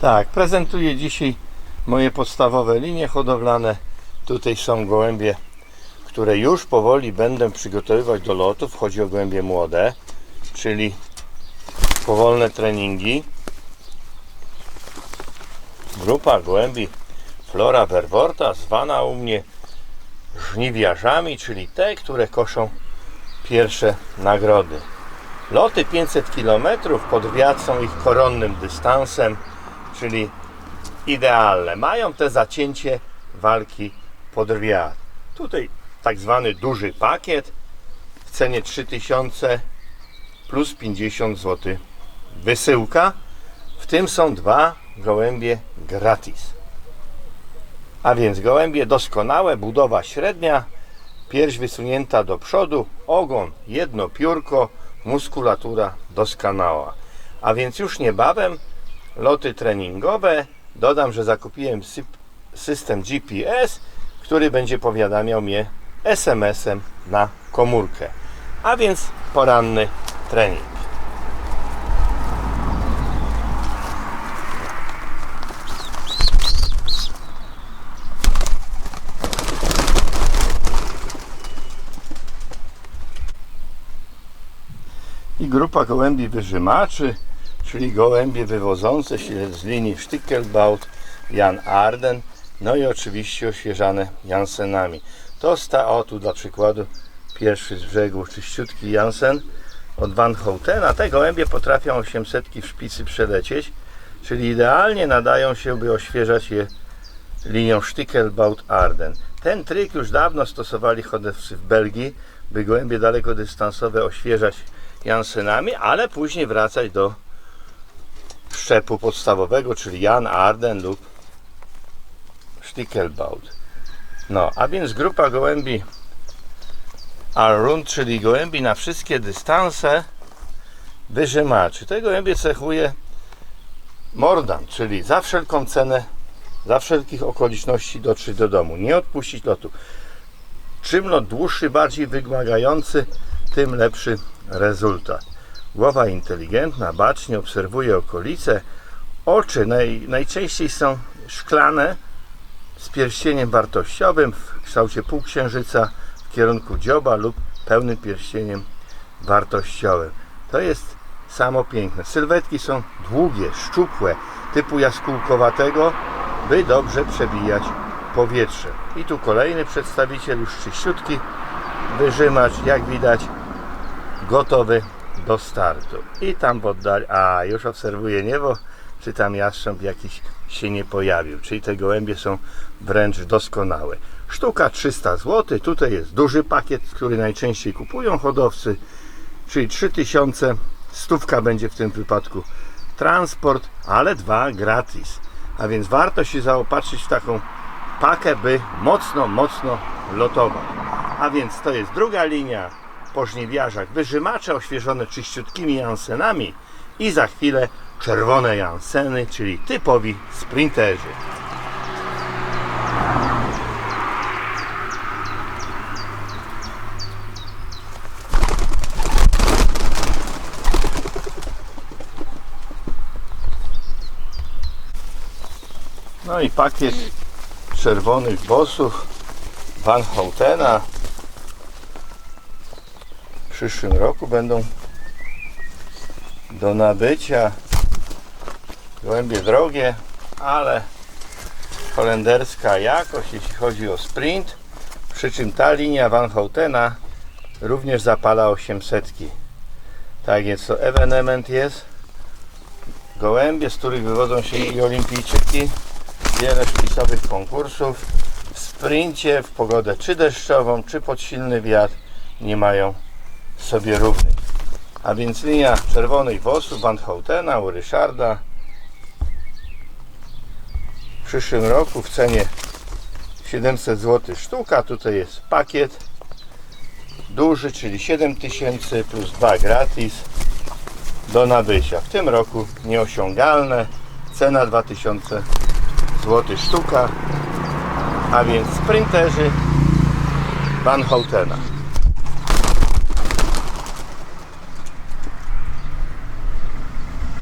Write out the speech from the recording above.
Tak, prezentuję dzisiaj moje podstawowe linie hodowlane. Tutaj są gołębie, które już powoli będę przygotowywać do lotów. Chodzi o gołębie młode, czyli powolne treningi. Grupa gołębi Flora Vervorta, zwana u mnie żniwiarzami, czyli te, które koszą pierwsze nagrody. Loty 500 km pod wiatr są ich koronnym dystansem, czyli idealne. Mają te zacięcie walki pod wiatr. Tutaj tak zwany duży pakiet w cenie 3000 plus 50 zł wysyłka. W tym są dwa gołębie gratis. A więc gołębie doskonałe, budowa średnia, pierś wysunięta do przodu, ogon jedno piórko, muskulatura doskonała. A więc już niebawem loty treningowe. Dodam, że zakupiłem system GPS, który będzie powiadamiał mnie SMS-em na komórkę. A więc poranny trening. i grupa gołębi wyżymaczy, czyli gołębie wywodzące się z linii Stickelbaut, Jan Arden, no i oczywiście oświeżane Jansenami. To sta, o tu dla przykładu, pierwszy z brzegu czyściutki Jansen od Van Houtena. Te gołębie potrafią 800 w szpicy przelecieć, czyli idealnie nadają się, by oświeżać je linią Stickelbaut Arden. Ten tryk już dawno stosowali hodowcy w Belgii, by gołębie dalekodystansowe oświeżać Jansenami, ale później wracać do szczepu podstawowego, czyli Jan Arden lub Stickelbaut. No, a więc grupa gołębi Arrund, czyli gołębi na wszystkie dystanse wyżymaczy. Te gołębie cechuje mordant, czyli za wszelką cenę, za wszelkich okoliczności dotrzeć do domu, nie odpuścić lotu. Czym lot dłuższy, bardziej wymagający, tym lepszy rezultat. Głowa inteligentna, bacznie obserwuje okolice. Oczy naj, najczęściej są szklane z pierścieniem wartościowym w kształcie półksiężyca w kierunku dzioba lub pełnym pierścieniem wartościowym. To jest samo piękne. Sylwetki są długie, szczupłe, typu jaskółkowatego, by dobrze przebijać powietrze. I tu kolejny przedstawiciel już czyściutki, wyżymacz, jak widać, gotowy do startu. I tam w oddali, a już obserwuję niebo, czy tam jastrząb jakiś się nie pojawił. Czyli te gołębie są wręcz doskonałe. Sztuka 300 zł. Tutaj jest duży pakiet, który najczęściej kupują hodowcy, czyli 3000. Stówka będzie w tym wypadku transport, ale dwa gratis. A więc warto się zaopatrzyć w taką pakę, by mocno, mocno lotować. A więc to jest druga linia po żniwiarzach. Wyżymacze oświeżone czyściutkimi jansenami i za chwilę czerwone janseny, czyli typowi sprinterzy. No i pakiet czerwonych bossów Van Houtena przyszłym roku będą do nabycia gołębie drogie, ale holenderska jakość, jeśli chodzi o sprint. Przy czym ta linia Van Houtena również zapala 800. Tak więc to ewenement jest. Gołębie, z których wywodzą się i olimpijczyki. Wiele szpicowych konkursów. W sprincie, w pogodę czy deszczową, czy pod silny wiatr nie mają sobie równych. A więc linia czerwonych włosów Van Houtena u Ryszarda w przyszłym roku w cenie 700 zł sztuka. Tutaj jest pakiet duży, czyli 7000 plus 2 gratis do nabycia. W tym roku nieosiągalne. Cena 2000 zł sztuka. A więc sprinterzy Van Houtena.